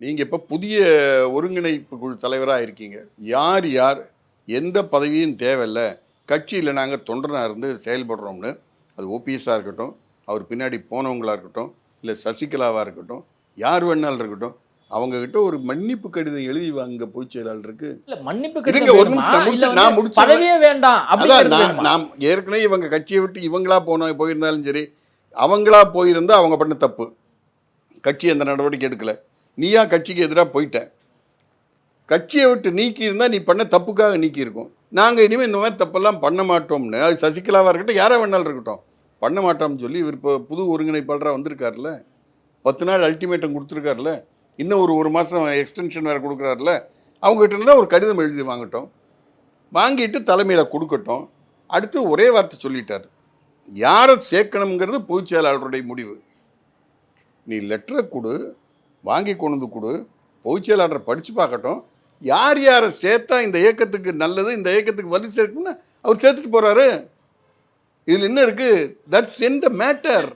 நீங்கள் இப்போ புதிய ஒருங்கிணைப்பு குழு தலைவராக இருக்கீங்க. யார் யார் எந்த பதவியும் தேவையில்ல. கட்சியில் நாங்கள் தொண்டனாக இருந்து செயல்படுறோம்னு அது ஓபிஎஸ்ஸாக இருக்கட்டும் அவர் பின்னாடி போனவங்களா இருக்கட்டும் இல்லை சசிகலாவாக இருக்கட்டும் யார் வேணாலும் இருக்கட்டும் அவங்கக்கிட்ட ஒரு மன்னிப்பு கடிதம் எழுதி வாங்க பொதுச் செயலாளருக்கு மன்னிப்பு கடிதம் ஒரு? நிமிஷம், முடிச்சு- நான் வேண்டாம் அதான் அப்படிங்கிறது நான்? நாம் ஏற்கனவே இவங்க கட்சியை விட்டு இவங்களா போன போயிருந்தாலும் சரி அவங்களா போயிருந்தா அவங்க பண்ண தப்பு. கட்சி அந்த நடவடிக்கை எடுக்கல. நீயா கட்சிக்கு எதிராக போயிட்ட. கட்சியை விட்டு நீக்கி நீ பண்ண தப்புக்காக நீக்கியிருக்கோம். நாங்கள் இனிமேல் இந்த மாதிரி தப்பெல்லாம் பண்ண மாட்டோம்னு. அது சசிகலாவாக இருக்கட்டும் யாராக வேணாலும் இருக்கட்டும். பண்ண மாட்டோம்னு சொல்லி இவர் இப்போ புது ஒருங்கிணைப்பாளராக வந்திருக்காருல்ல. பத்து நாள் அல்டிமேட்டம் கொடுத்துருக்காருல்ல. இன்னும் ஒரு ஒரு மாதம் எக்ஸ்டென்ஷன் வேறு கொடுக்குறாருல அவங்ககிட்ட இருந்தால் ஒரு கடிதம் எழுதி வாங்கட்டும். வாங்கிட்டு தலைமையில் கொடுக்கட்டும். அடுத்து ஒரே வார்த்தை சொல்லிட்டார். யாரை சேர்க்கணுங்கிறது பொதுச் செயலாளருடைய முடிவு. நீ லெட்டரை கொடு. வாங்கி கொண்டு வந்து கொடு. பொதுச்செயலாளரை படித்து பார்க்கட்டும். யார் யாரை சேர்த்தா இந்த இயக்கத்துக்கு நல்லது இந்த இயக்கத்துக்கு வலி சேர்க்குன்னு அவர் சேர்த்துட்டு போகிறாரு இதில் என்ன இருக்குது தட்ஸ் என் த மேட்டர்